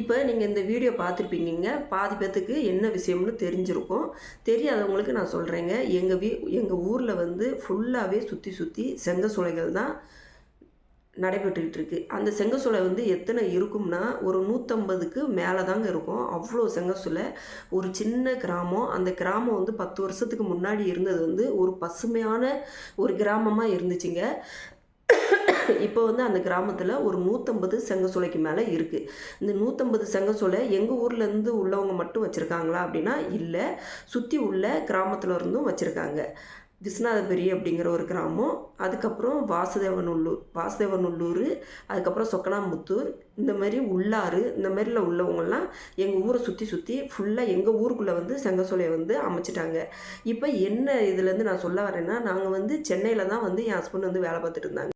இப்போ நீங்கள் இந்த வீடியோ பார்த்துருப்பீங்க பாதி பேத்துக்கு என்ன விஷயம்னு தெரிஞ்சிருக்கும். தெரியாதவங்களுக்கு நான் சொல்கிறேங்க எங்கள் வீ எங்கள் ஊரில் வந்து ஃபுல்லாகவே சுற்றி சுற்றி செங்க சூளைகள் தான் நடைபெற்றுக்கிட்டு இருக்கு. அந்த செங்கசூளை வந்து எத்தனை இருக்கும்னா ஒரு நூற்றம்பதுக்கு மேலே தாங்க இருக்கும் அவ்வளோ செங்கசூளை ஒரு சின்ன கிராமம். அந்த கிராமம் வந்து பத்து வருஷத்துக்கு முன்னாடி இருந்தது வந்து ஒரு பசுமையான ஒரு கிராமமாக இருந்துச்சுங்க. இப்போ வந்து அந்த கிராமத்தில் ஒரு நூற்றம்பது செங்கசூளைக்கு மேலே இருக்குது இந்த நூற்றம்பது செங்கசூளை எங்கள் ஊர்லேருந்து உள்ளவங்க மட்டும் வச்சுருக்காங்களா அப்படின்னா இல்லை. சுற்றி உள்ள கிராமத்தில் இருந்தும் வச்சுருக்காங்க. விஸ்வநாதபுரி அப்படிங்கிற ஒரு கிராமம். அதுக்கப்புறம் வாசுதேவனுள்ளூர் வாசுதேவனுள்ளூர் அதுக்கப்புறம் சொக்கனாமுத்தூர் இந்த மாதிரி உள்ளாறு இந்த மாதிரில உள்ளவங்கள்லாம் எங்கள் ஊரை சுற்றி சுற்றி ஃபுல்லாக எங்கள் ஊருக்குள்ளே வந்து செங்கசோலையை வந்து அமைச்சிட்டாங்க. இப்போ என்ன இதுலேருந்து நான் சொல்ல வரேன்னா நாங்கள் வந்து சென்னையில் தான் வந்து என் ஹஸ்பண்ட் வந்து வேலை பார்த்துட்டு இருந்தாங்க.